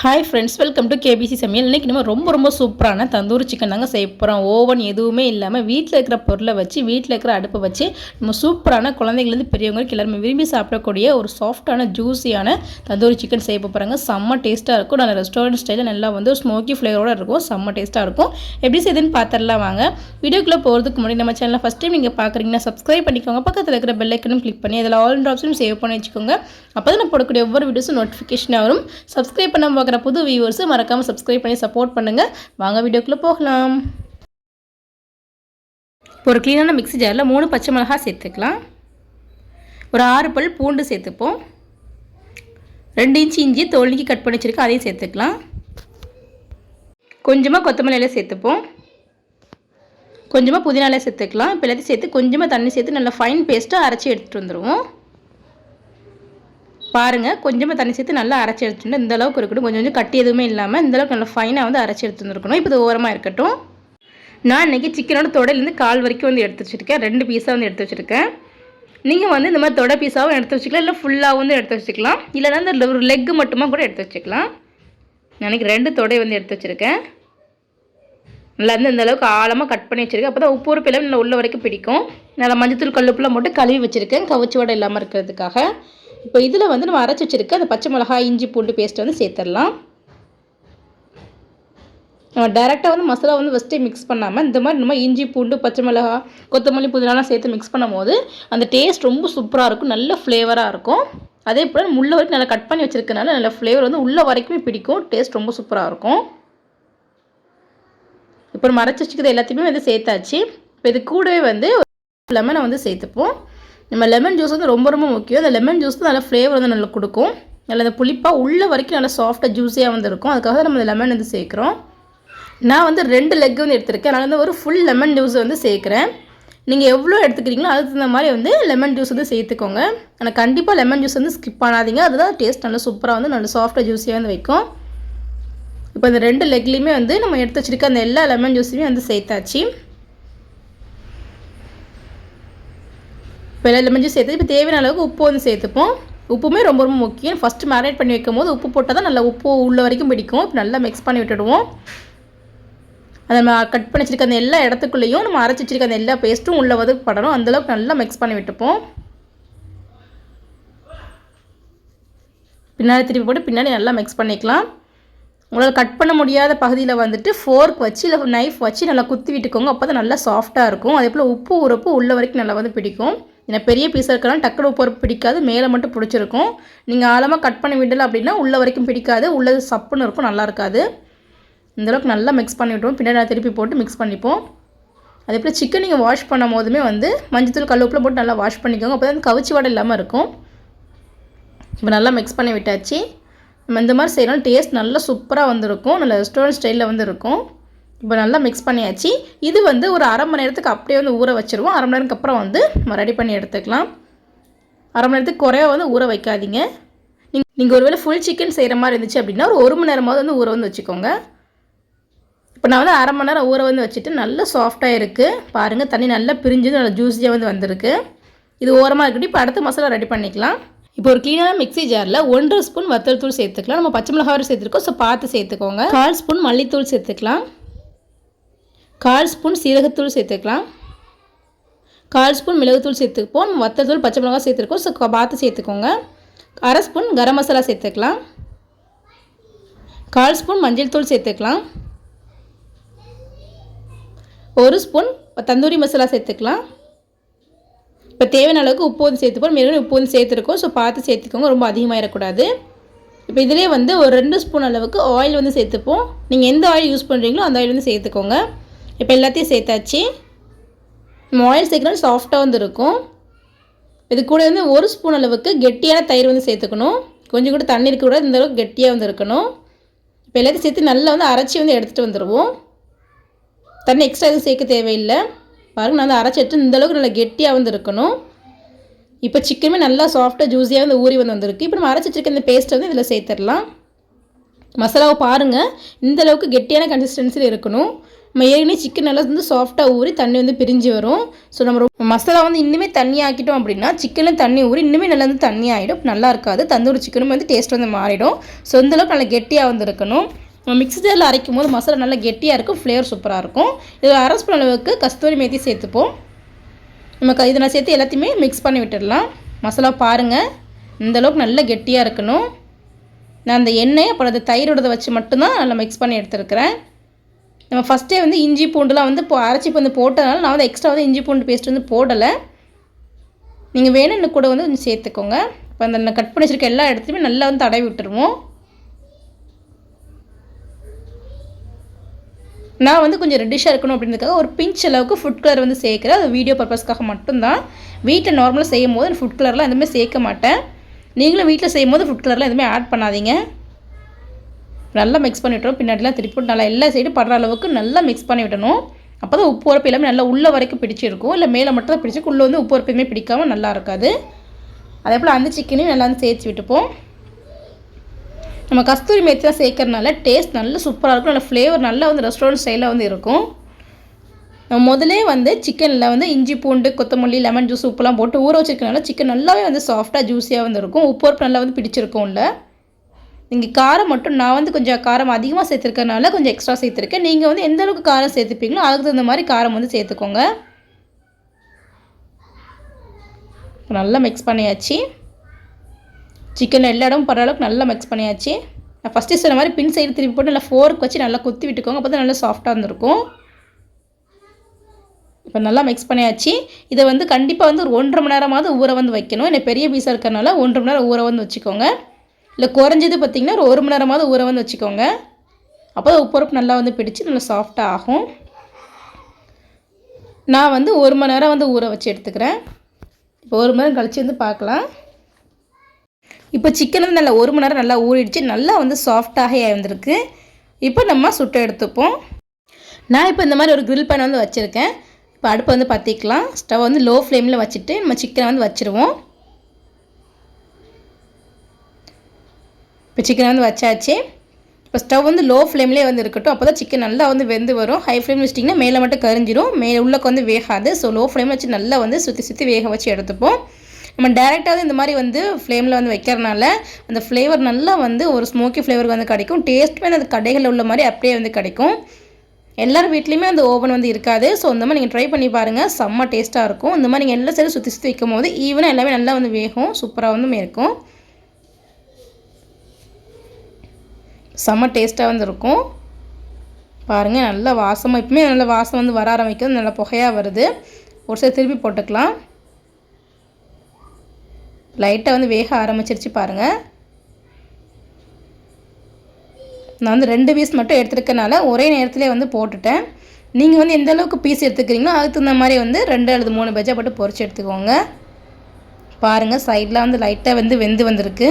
Hi friends welcome to KBC சமையல். இன்றைக்கி நம்ம ரொம்ப ரொம்ப சூப்பரான தந்தூரி சிக்கன் தாங்க செய்ய போகிறோம் ஓவன் எதுவுமே இல்லாமல் வீட்டில் இருக்கிற பொருளை வச்சு வீட்டில் இருக்கிற அடுப்பை வச்சு நம்ம சூப்பரான குழந்தைங்கலேருந்து பெரியவங்களுக்கு எல்லாருமே விரும்பி சாப்பிடக்கூடிய ஒரு சாஃப்டான ஜூஸியான தந்தூரி சிக்கன் செய்ய போகிறாங்க செம்ம டேஸ்ட்டாக இருக்கும். நல்ல ரெஸ்டாரண்ட் ஸ்டைலில் நல்லா வந்து ஸ்மோக்கி ஃப்ளேவரோடு இருக்கும். செம்ம டேஸ்ட்டாக இருக்கும். எப்படி செய்யுதுன்னு பார்த்துடலாம் வாங்க. வீடியோக்குள்ளே போகிறதுக்கு முன்னாடி நம்ம சேனலில் ஃபஸ்ட் டைம் நீங்கள் பார்க்குறீங்கன்னா சப்ஸ்கிரைப் பண்ணிக்கோங்க. பக்கத்தில் இருக்கிற பெல் ஐக்கனும் கிளிக் பண்ணி அதில் ஆல் ஆப்ஷனும் சேவ் பண்ணி வச்சுக்கோங்க. அப்போ தான் நான் போடக்கூடிய ஒவ்வொரு வீடியோஸும் நோட்டிஃபிகேஷன் வரும். சப்ஸ்கிரைப் பண்ண பார்க்குற புது வியூவர்ஸு மறக்காமல் சப்ஸ்கிரைப் பண்ணி சப்போர்ட் பண்ணுங்கள் வாங்க வீடியோக்குள்ளே போகலாம். ஒரு க்ளீனான மிக்ஸி ஜாரில் மூணு பச்சை மிளகாய் சேர்த்துக்கலாம். ஒரு ஆறு பல் பூண்டு சேர்த்துப்போம். ரெண்டு இன்ச்சு இஞ்சி தோல்னிக்கு கட் பண்ணி வச்சுருக்கேன் அதையும் சேர்த்துக்கலாம். கொஞ்சமாக கொத்தமல்லி சேர்த்துப்போம். கொஞ்சமாக புதினாலே சேர்த்துக்கலாம். இப்போ எல்லாத்தையும் சேர்த்து கொஞ்சமாக தண்ணி சேர்த்து நல்லா ஃபைன் பேஸ்ட்டாக அரைச்சி எடுத்துகிட்டு வந்துடுவோம் பாருங்கள் கொஞ்சமாக தண்ணி சேர்த்து நல்லா அரைச்சி எடுத்துட்டு இந்த அளவுக்கு இருக்கட்டும். கொஞ்சம் கொஞ்சம் கட்டி எதுவுமே இல்லாமல் இந்த அளவுக்கு நல்லா ஃபைனாக வந்து அரைச்சி எடுத்து வந்துருக்கணும் இப்போ இது ஓரமாக இருக்கட்டும். நான் இன்றைக்கி சிக்கனோட தொடையிலேருந்து கால் வரைக்கும் வந்து எடுத்து வச்சுருக்கேன். ரெண்டு பீஸாக வந்து எடுத்து வச்சுருக்கேன். நீங்கள் வந்து இந்த மாதிரி தொடை பீஸாகவும் எடுத்து வச்சுக்கலாம். இல்லை ஃபுல்லாகவும் வந்து எடுத்து வச்சுக்கலாம். இல்லைனா இந்த ஒரு லெக்கு மட்டுமா கூட எடுத்து வச்சுக்கலாம். எனக்கு ரெண்டு தொடை வந்து எடுத்து வச்சுருக்கேன். நல்லா வந்து இந்த அளவுக்கு ஆழமாக கட் பண்ணி வச்சுருக்கேன். அப்போ தான் உப்பு ஒரு எல்லாம் நல்லா உள்ள வரைக்கும் பிடிக்கும். நல்லா மஞ்சத்தூள் கல்லுப்புலாம் போட்டு கழுவி வச்சுருக்கேன். கவுச்சி வடை இல்லாமல் இருக்கிறதுக்காக. இப்போ இதில் வந்து நம்ம அரைச்சி வச்சுருக்க அந்த பச்சை மிளகாய் இஞ்சி பூண்டு பேஸ்ட்டை வந்து சேர்த்துடலாம். நம்ம டேரெக்டாக வந்து மசாலா வந்து ஃபஸ்ட்டே மிக்ஸ் பண்ணாமல் இந்த மாதிரி நம்ம இஞ்சி பூண்டு பச்சை மிளகா கொத்தமல்லி புதினாலாம் சேர்த்து மிக்ஸ் பண்ணும் போது அந்த டேஸ்ட் ரொம்ப சூப்பராக இருக்கும் நல்ல ஃப்ளேவராக இருக்கும். அதே போல் முள்ள வரைக்கும் நல்லா கட் பண்ணி வச்சுருக்கனால நல்ல ஃப்ளேவர் வந்து உள்ள வரைக்குமே பிடிக்கும் டேஸ்ட் ரொம்ப சூப்பராக இருக்கும். இப்போ நம்ம அரைச்சி வச்சுக்கிறது எல்லாத்தையுமே வந்து சேர்த்தாச்சு. இப்போ இது கூடவே வந்து லெமனை வந்து சேர்த்துப்போம். நம்ம லெமன் ஜூஸ் வந்து ரொம்ப ரொம்ப முக்கியம். அந்த லெமன் ஜூஸ் நல்ல நல்லா ஃப்ளேவர் வந்து நல்லா கொடுக்கும். நல்லா அந்த புளிப்பாக உள்ள வரைக்கும் நல்லா சாஃப்டாக ஜூஸியாக வந்து இருக்கும் அதுக்காக தான் நம்ம இந்த லெமன் வந்து சேர்க்குறோம். நான் வந்து ரெண்டு லெக் வந்து எடுத்திருக்கேன். அதனால் வந்து ஒரு ஃபுல் லெமன் ஜூஸ் வந்து சேர்க்குறேன். நீங்கள் எவ்வளோ எடுத்துக்கிறீங்களோ அதுக்கு தகுந்த மாதிரி வந்து லெமன் ஜூஸ் வந்து சேர்த்துக்கோங்க. ஆனால் கண்டிப்பாக லெமன் ஜூஸ் வந்து ஸ்கிப் பண்ணாதீங்க அதுதான் டேஸ்ட் நல்லா சூப்பராக வந்து நல்லா சாஃப்டாக ஜூஸியாக வந்து வைக்கும். இப்போ இந்த ரெண்டு லெக்லேயுமே வந்து நம்ம எடுத்து வச்சுருக்க அந்த எல்லா லெமன் ஜூஸுமே வந்து சேர்த்தாச்சு. வெள்ளை லெமன் ஜூஸ் சேர்த்து இப்போ தேவையான அளவுக்கு உப்பு வந்து சேர்த்துப்போம். உப்புமே ரொம்ப ரொம்ப முக்கியம். ஃபஸ்ட்டு மேரினேட் பண்ணி வைக்கும் போது உப்பு போட்டால் தான் நல்லா உப்பு உள்ள வரைக்கும் பிடிக்கும். இப்போ நல்லா மிக்ஸ் பண்ணி விட்டுடுவோம். அதை நம்ம கட் பண்ணி வச்சிருக்க அந்த எல்லா இடத்துக்குள்ளேயும் நம்ம அரைச்சி வச்சிருக்க அந்த எல்லா பேஸ்ட்டும் உள்ளே வந்து படணும். அந்தளவுக்கு நல்லா மிக்ஸ் பண்ணி விட்டுப்போம். பின்னாடி திருப்பி போட்டு பின்னாடி நல்லா மிக்ஸ் பண்ணிக்கலாம். உங்களால் கட் பண்ண முடியாத பகுதியில் வந்துட்டு ஃபோர்க் வச்சு இல்லை நைஃப் வச்சு நல்லா குத்தி விட்டுக்கோங்க. அப்போ தான் நல்லா சாஃப்ட்டாக இருக்கும். அதே போல் உப்பு உரப்பு உள்ள வரைக்கும் நல்லா வந்து பிடிக்கும். ஏன்னா பெரிய பீஸாக இருக்கலாம் டக்குனு உப்பு பிடிக்காது மேலே மட்டும் பிடிச்சிருக்கும். நீங்கள் ஆழமாக கட் பண்ணி விடலை அப்படின்னா உள்ளே வரைக்கும் பிடிக்காது. உள்ளது சப்புன்னு இருக்கும் நல்லா இருக்காது. இந்தளவுக்கு நல்லா மிக்ஸ் பண்ணி விட்டுவோம் பின்னாடி திருப்பி போட்டு மிக்ஸ் பண்ணிப்போம். அதே போல் சிக்கன் நீங்கள் வாஷ் பண்ணும் போதுமே வந்து மஞ்சத்தூள் கல் போட்டு நல்லா வாஷ் பண்ணிக்கோங்க. அப்போ தான் கவிச்சி வடை இல்லாமல் இருக்கும். இப்போ நல்லா மிக்ஸ் பண்ணி விட்டாச்சு. நம்ம இந்த மாதிரி செய்யணும் டேஸ்ட் நல்லா சூப்பராக வந்துருக்கும். நல்ல ரெஸ்டாரண்ட் ஸ்டைலில் வந்து இருக்கும் இப்போ நல்லா மிக்ஸ் பண்ணியாச்சு. இது வந்து ஒரு அரை மணி நேரத்துக்கு அப்படியே வந்து ஊற வச்சுருவோம். அரை மணி நேரத்துக்கு அப்புறம் வந்து நம்ம ரெடி பண்ணி எடுத்துக்கலாம். அரை மணி நேரத்துக்கு குறைய வந்து ஊற வைக்காதீங்க. நீங்கள் நீங்கள் ஒருவேளை ஃபுல் சிக்கன் செய்கிற மாதிரி இருந்துச்சு அப்படின்னா ஒரு ஒரு மணி நேரமாவது வந்து ஊற வந்து வச்சுக்கோங்க. இப்போ நான் வந்து அரை மணி நேரம் ஊற வந்து வச்சுட்டு நல்லா சாஃப்டாக இருக்குது பாருங்கள் தண்ணி நல்லா பிரிஞ்சு நல்லா ஜூஸியாக வந்து வந்திருக்கு. இது ஓரமாக இருக்கட்டும். இப்போ அடுத்த மசாலா ரெடி பண்ணிக்கலாம். இப்போ ஒரு க்ளீனான மிக்ஸி ஜாரில் ஒன்றரை ஸ்பூன் வத்தல் தூள் சேர்த்துக்கலாம். நம்ம பச்சை மிளகாய் சேர்த்துருக்கோம். ஸோ பார்த்து சேர்த்துக்கோங்க. கால் ஸ்பூன் மல்லித்தூள் சேர்த்துக்கலாம். கால் ஸ்பூன் சீரகத்தூள் சேர்த்துக்கலாம். கால் ஸ்பூன் மிளகுத்தூள் சேர்த்துப்போம். வத்தத்தூள் பச்சை மிளகாய் சேர்த்துருக்கோம். ஸோ பார்த்து சேர்த்துக்கோங்க. அரை ஸ்பூன் கரம் மசாலா சேர்த்துக்கலாம். கால் ஸ்பூன் மஞ்சள் தூள் சேர்த்துக்கலாம். ஒரு ஸ்பூன் தந்தூரி மசாலா சேர்த்துக்கலாம். இப்போ தேவையான அளவுக்கு உப்பு வந்து சேர்த்துப்போம். மேலும் உப்பு வந்து சேர்த்துருக்கோம். ஸோ பார்த்து சேர்த்துக்கோங்க. ரொம்ப அதிகமாகிடக்கூடாது இப்போ இதிலே வந்து ஒரு ரெண்டு ஸ்பூன் அளவுக்கு ஆயில் வந்து சேர்த்துப்போம். நீங்கள் எந்த ஆயில் யூஸ் பண்ணுறீங்களோ அந்த ஆயில் வந்து சேர்த்துக்கோங்க. இப்போ எல்லாத்தையும் சேர்த்தாச்சு. நம்ம ஆயில் சேர்க்கணும் சாஃப்டாக வந்து இருக்கும் இது கூட வந்து ஒரு ஸ்பூன் அளவுக்கு கெட்டியான தயிர் வந்து சேர்த்துக்கணும். கொஞ்சம் கூட தண்ணி இருக்க கூட இந்த அளவுக்கு கெட்டியாக வந்து இருக்கணும் இப்போ எல்லாத்தையும் சேர்த்து நல்லா வந்து அரைச்சி வந்து எடுத்துகிட்டு வந்துடுவோம் தண்ணி எக்ஸ்ட்ரா எதுவும் சேர்க்க தேவையில்லை. பாருங்கள் நான் வந்து அரைச்சி எடுத்து இந்தளவுக்கு நல்லா கெட்டியாக வந்து இருக்கணும் இப்போ சிக்கனுமே நல்லா சாஃப்டாக ஜூஸியாக வந்து ஊறி வந்து வந்திருக்கு. இப்போ நம்ம அரைச்சி வச்சுருக்க இந்த பேஸ்ட்டை வந்து இதில் சேர்த்துடலாம். மசாலாவை பாருங்கள் இந்தளவுக்கு கெட்டியான கன்சிஸ்டன்சியில் இருக்கணும். நம்ம ஏற்கனவே சிக்கன் நல்லா வந்து சாஃப்டாக ஊறி தண்ணி வந்து பிரிஞ்சு வரும். ஸோ நம்ம ரொம்ப மசாலா வந்து இன்னுமே தண்ணி ஆக்கிட்டோம் அப்படின்னா சிக்கனில் தண்ணி ஊறி இன்னுமே நல்லா வந்து தண்ணி ஆகிடும் நல்லா இருக்காது. தந்தூரி சிக்கனும் வந்து டேஸ்ட் வந்து மாறிடும். ஸோ இந்தளவுக்கு நல்லா கெட்டியாக வந்து இருக்கணும். நம்ம மிக்ஸி ஜாரில் அரைக்கும் போது மசாலா நல்லா கெட்டியாக இருக்கும் ஃப்ளேவர் சூப்பராக இருக்கும். இதில் அரை ஸ்பூன் அளவுக்கு கஸ்தூரி மேத்தி சேர்த்துப்போம். நம்ம க இதெல்லாம் சேர்த்து எல்லாத்தையுமே மிக்ஸ் பண்ணி விட்டுடலாம். மசாலா பாருங்கள் இந்தளவுக்கு நல்லா கெட்டியாக இருக்கணும். நான் அந்த எண்ணெய் அப்புறம் அந்த தயிரோடதை வச்சு மட்டும்தான் நல்லா மிக்ஸ் பண்ணி எடுத்துருக்கிறேன். நம்ம ஃபஸ்ட்டே வந்து இஞ்சி பூண்டுலாம் வந்து இப்போ அரைச்சி இப்போ வந்து போட்டதுனால நான் வந்து எக்ஸ்ட்ரா வந்து இஞ்சி பூண்டு பேஸ்ட் வந்து போடலை. நீங்கள் வேணும்னு கூட வந்து கொஞ்சம் சேர்த்துக்கோங்க. இப்போ அந்த கட் பண்ணி வச்சுருக்க எல்லா இடத்துலையுமே நல்லா வந்து தடவி விட்டுருவோம். நான் வந்து கொஞ்சம் ரெட்டிஷாக இருக்கணும் அப்படின்றதுக்காக ஒரு பிஞ்ச் அளவுக்கு ஃபுட் கலர் வந்து சேர்க்குறேன். அது வீடியோ பர்பஸ்க்காக மட்டும்தான். வீட்டில் நார்மலாக செய்யும் போது ஃபுட் கலர்லாம் எதுவுமே சேர்க்க மாட்டேன். நீங்களும் வீட்டில் செய்யும் போது ஃபுட் கலர்லாம் எதுவுமே ஆட் பண்ணாதீங்க. நல்லா மிக்ஸ் பண்ணி விட்டுரும். பின்னாடிலாம் திருப்பி நல்லா எல்லா சைடும் படுற அளவுக்கு நல்லா மிக்ஸ் பண்ணி விடணும். அப்போ தான் உப்பு உரப்பு எல்லாமே நல்லா உள்ள வரைக்கும் பிடிச்சிருக்கும். இல்லை மேலே மட்டும் தான் பிடிச்சிருக்கும் உள்ளே வந்து உப்பு உரப்பையுமே பிடிக்காமல் நல்லா இருக்காது. அதே போல் அந்த சிக்கனையும் நல்லா வந்து சேர்த்து விட்டுப்போம். நம்ம கஸ்தூரி மேத்தி தான் சேர்க்கறனால டேஸ்ட் நல்ல சூப்பராக இருக்கும். நல்ல ஃப்ளேவர் நல்லா வந்து ரெஸ்டாரண்ட் ஸ்டைலில் வந்து இருக்கும். நம்ம முதலே வந்து சிக்கனில் வந்து இஞ்சி பூண்டு கொத்தமல்லி லெமன் ஜூஸ் உப்புலாம் போட்டு ஊற வச்சிருக்கனால சிக்கன் நல்லாவே வந்து சாஃப்டாக ஜூஸியாக வந்து இருக்கும். உப்பு உரப்பு நல்லா வந்து பிடிச்சிருக்கும்ல. நீங்கள் காரம் மட்டும் நான் வந்து கொஞ்சம் காரம் அதிகமாக சேர்த்துருக்கனால கொஞ்சம் எக்ஸ்ட்ரா சேர்த்துருக்கேன். நீங்கள் வந்து எந்த அளவுக்கு காரம் சேர்த்துப்பீங்களோ அதுக்கு தகுந்த மாதிரி காரம் வந்து சேர்த்துக்கோங்க. நல்லா மிக்ஸ் பண்ணியாச்சு. சிக்கன் எல்லா இடமும் படுற அளவுக்கு நல்லா மிக்ஸ் பண்ணியாச்சு. நான் ஃபஸ்ட்டு சொன்ன மாதிரி பின் சைடு திருப்பி போட்டு நல்லா ஃபோர்க் வச்சு நல்லா குத்தி விட்டுக்கோங்க அப்போ தான் நல்லா சாஃப்டாக இருந்திருக்கும். இப்போ நல்லா மிக்ஸ் பண்ணியாச்சு. இதை வந்து கண்டிப்பாக வந்து ஒரு ஒன்றரை மணி நேரமாவது ஊற வந்து வைக்கணும். என்ன பெரிய பீஸாக இருக்கிறனால ஒன்றரை மணி நேரம் ஊற வந்து வச்சுக்கோங்க. இல்லை குறைஞ்சது பார்த்திங்கன்னா ஒரு ஒரு மணி நேரமாவது ஊற வந்து வச்சுக்கோங்க. அப்போ தான் உப்புரப்பு நல்லா வந்து பிடிச்சி நல்லா சாஃப்டாக ஆகும். நான் வந்து ஒரு மணி நேரம் வந்து ஊற வச்சு எடுத்துக்கிறேன். இப்போ ஒரு மணி நேரம் கழித்து வந்து பார்க்கலாம். இப்போ சிக்கன் வந்து நல்லா ஒரு மணி நேரம் நல்லா ஊறிடுச்சு. நல்லா வந்து சாஃப்டாக இருந்திருக்கு இப்போ நம்ம சுட்டை எடுத்துப்போம். நான் இப்போ இந்த மாதிரி ஒரு க்ரில் பேன் வந்து வச்சுருக்கேன். இப்போ அடுப்பை வந்து பற்றிக்கலாம் ஸ்டவ் வந்து லோ ஃப்ளேமில் வச்சுட்டு நம்ம சிக்கனை வந்து வச்சுருவோம். இப்போ சிக்கனை வந்து வச்சாச்சு. இப்போ ஸ்டவ் வந்து லோ ஃப்ளேம்லேயே வந்து இருக்கட்டும். அப்போ தான் சிக்கன் நல்லா வந்து வெந்து வரும். ஹை ஃப்ளேம் வச்சிட்டிங்கன்னா மேலே மட்டும் கரிஞ்சிரும். மேலே உள்ளக்கு வந்து வேகாது. ஸோ லோ ஃப்ளேமில் வச்சு நல்லா வந்து சுற்றி சுற்றி வேக வச்சு எடுத்துப்போம். நம்ம டேரெக்டாக இந்த மாதிரி வந்து ஃப்ளேமில் வந்து வைக்கிறனால அந்த ஃப்ளேவர் நல்லா வந்து ஒரு ஸ்மோக்கி ஃப்ளேவர் வந்து கிடைக்கும். டேஸ்ட்டுமே அந்த கடைகளில் உள்ள மாதிரி அப்படியே வந்து கிடைக்கும். எல்லார் வீட்லேயுமே அந்த ஓவன் வந்து இருக்காது. ஸோ இந்த மாதிரி நீங்கள் ட்ரை பண்ணி பாருங்கள் செம்ம டேஸ்ட்டாக இருக்கும். இந்த மாதிரி நீங்கள் எல்லா சைடும் சுற்றி சுற்றி வைக்கும் போது ஈவனாக எல்லாமே நல்லா வந்து வேகும். சூப்பராக வந்து இருக்கும். செம்ம டேஸ்ட்டாக வந்து இருக்கும் பாருங்கள் நல்லா வாசமாக இப்போமே நல்ல வாசம் வந்து வர ஆரம்பிக்கும் நல்லா புகையாக வருது. ஒரு சைடு திருப்பி போட்டுக்கலாம். லைட்டாக வந்து வேக ஆரம்பிச்சிருச்சு பாருங்கள் நான் வந்து ரெண்டு பீஸ் மட்டும் எடுத்துருக்கனால ஒரே நேரத்திலே வந்து போட்டுட்டேன். நீங்கள் வந்து எந்த அளவுக்கு பீஸ் எடுத்துக்கிறீங்களோ அதுக்கு தகுந்த மாதிரி வந்து ரெண்டு அல்லது மூணு பஜ்ஜா போட்டு பொறிச்சு எடுத்துக்கோங்க. பாருங்கள் சைடில் வந்து லைட்டாக வந்து வெந்து வந்திருக்கு.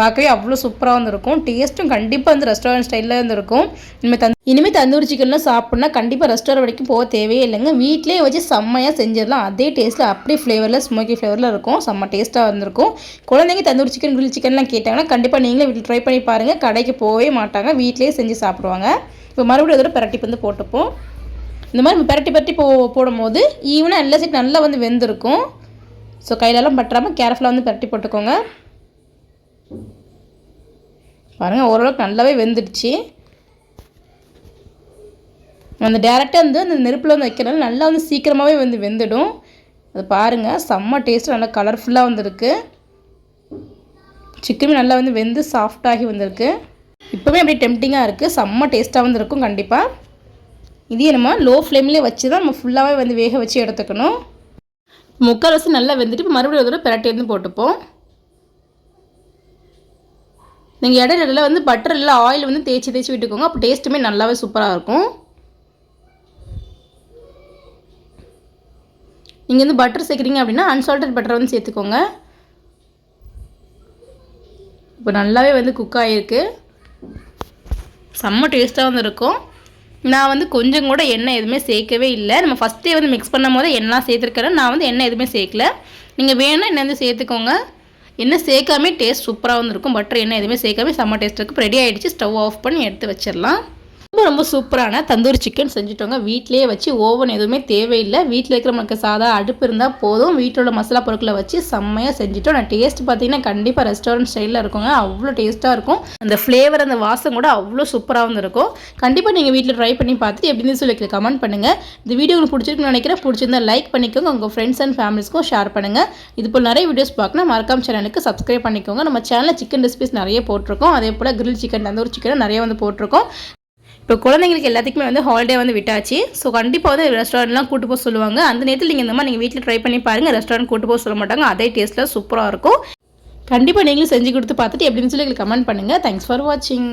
பார்க்கவே அவ்வளோ சூப்பராக வந்துருக்கும். டேஸ்ட்டும் கண்டிப்பாக வந்து ரெஸ்டாரண்ட் ஸ்டைலில் இருந்திருக்கும் இருக்கும் இனிமேல் தந் இனிமேல் தந்தூரி சிக்கன்லாம் சாப்பிட்னா கண்டிப்பாக ரெஸ்டாரண்ட் வரைக்கும் போக தேவையே இல்லைங்க. வீட்டிலேயே வச்சு செம்மையாக செஞ்சிடலாம். அதே டேஸ்ட்டில் அப்படியே ஃப்ளேவரில் ஸ்மோக்கி ஃப்ளேவரில் இருக்கும். செம்ம டேஸ்ட்டாக வந்திருக்கும். குழந்தைங்க தந்தூரி சிக்கன் கிரில் சிக்கன்லாம் கேட்டாங்கன்னா கண்டிப்பாக நீங்களே வீட்டில் ட்ரை பண்ணி பாருங்கள் கடைக்கு போகவே மாட்டாங்க. வீட்டிலேயே செஞ்சு சாப்பிடுவாங்க. இப்போ மறுபடியும் அதோட பிரட்டி வந்து போட்டுப்போம். இந்த மாதிரி பிரட்டி பரட்டி போ போடும்போது ஈவனாக எல்லா சைட் நல்லா வந்து வெந்திருக்கும். ஸோ கையிலலாம் பட்டுறாமல் கேர்ஃபுல்லாக வந்து பிரட்டி போட்டுக்கோங்க. பாருங்கள் ஓரளவுக்கு நல்லாவே வெந்துடுச்சு. அந்த டேரெக்டாக வந்து அந்த நெருப்பில் வந்து வைக்கிறனால நல்லா வந்து சீக்கிரமாகவே வந்து வெந்துடும். அது பாருங்கள் செம்ம டேஸ்ட்டு நல்லா கலர்ஃபுல்லாக வந்திருக்கு. சிக்கனும் நல்லா வந்து வெந்து சாஃப்டாகி வந்திருக்கு. இப்போவே அப்படியே டெம்டிங்காக இருக்குது செம்ம டேஸ்ட்டாக வந்துருக்கும் கண்டிப்பாக இதே நம்ம லோ ஃப்ளேம்லேயே வச்சு தான் நம்ம ஃபுல்லாகவே வந்து வேக வச்சு எடுத்துக்கணும். முக்கால் வச்சு நல்லா வெந்துட்டு இப்போ மறுபடியும் ஒரு தடவை பிரட்டி வந்து போட்டுப்போம். நீங்கள் இடையில இடையில வந்து பட்டர் இல்லை ஆயில் வந்து தேய்ச்சி தேய்ச்சி விட்டுக்கோங்க. அப்போ டேஸ்ட்டுமே நல்லாவே சூப்பராக இருக்கும். நீங்கள் வந்து பட்டர் சேர்க்குறீங்க அப்படின்னா அன்சால்டட் பட்டர் வந்து சேர்த்துக்கோங்க. இப்போ நல்லாவே வந்து குக் ஆகிருக்கு செம்ம டேஸ்ட்டாக வந்து இருக்கும் நான் வந்து கொஞ்சம் கூட எண்ணெய் எதுவுமே சேர்க்கவே இல்லை. நம்ம ஃபஸ்ட்டே வந்து மிக்ஸ் பண்ணும் போது எண்ணெய் சேர்த்துருக்கிறேன். நான் வந்து எண்ணெய் எதுவுமே சேர்க்கல. நீங்கள் வேணால் எண்ணெய் வந்து சேர்த்துக்கோங்க. எண்ணெய் சேர்க்காமே டேஸ்ட் சூப்பராக வந்துருக்கும். பட்டர் எண்ணெய் எதுவுமே சேர்க்காம செம்ம டேஸ்ட் இருக்கும் ரெடி ஆகிடுச்சு ஸ்டவ் ஆஃப் பண்ணி எடுத்து வச்சிடலாம். ரொம்ப ரொம்ப சூப்பரான தந்தூரி சிக்கன் செஞ்சுட்டோங்க. வீட்டிலேயே வச்சு ஓவன் எதுவுமே தேவையில்லை. வீட்டில் இருக்கிற நமக்கு சாதா அடுப்பு இருந்தால் போதும். வீட்டில் உள்ள மசாலா பொருட்களை வச்சு செம்மையாக செஞ்சுட்டோம். நான் டேஸ்ட் பார்த்தீங்கன்னா கண்டிப்பாக ரெஸ்டாரண்ட் ஸ்டைலில் இருக்குங்க. அவ்வளோ டேஸ்ட்டாக இருக்கும். அந்த ஃப்ளேவர் அந்த வாசம் கூட அவ்வளோ சூப்பராக வந்து இருக்கும் கண்டிப்பாக நீங்கள் வீட்டில் ட்ரை பண்ணி பார்த்துட்டு எப்படின்னு சொல்லி கமெண்ட் பண்ணுங்கள் இந்த வீடியோ உங்களுக்கு பிடிச்சிருக்குன்னு நினைக்கிறேன். பிடிச்சிருந்தா லைக் பண்ணிக்கோங்க. உங்கள் ஃப்ரெண்ட்ஸ் அண்ட் ஃபேமிலிஸ்க்கும் ஷேர் பண்ணுங்கள் இது போல் நிறைய வீடியோஸ் பார்க்கணும். மறக்காம சேனலுக்கு சப்ஸ்கிரைப் பண்ணிக்கோங்க. நம்ம சேனலில் சிக்கன் ரெசிபிஸ் நிறைய போட்டிருக்கோம். அதே போல் கிரில் சிக்கன் தந்தூர் சிக்கன் நிறைய வந்து போட்டிருக்கோம். இப்போ குழந்தைங்களுக்கு எல்லாத்துக்குமே வந்து ஹாலிடே வந்து விட்டாச்சு. ஸோ கண்டிப்பாக வந்து ரெஸ்டாரண்ட்லாம் கூட்டு போக சொல்லுவாங்க. அந்த நேரத்தில் நீங்கள் இந்த மாதிரி நீங்கள் வீட்டில் ட்ரை பண்ணி பாருங்கள் ரெஸ்டாரண்ட் கூட்டு போக சொல்ல மாட்டாங்க. அதே டேஸ்ட்டில் சூப்பராக இருக்கும். கண்டிப்பாக நீங்களும் செஞ்சு கொடுத்து பார்த்துட்டு எப்படின்னு சொல்லி எங்களுக்கு கமெண்ட் பண்ணுங்கள் தேங்க்ஸ் ஃபார் வாட்சிங்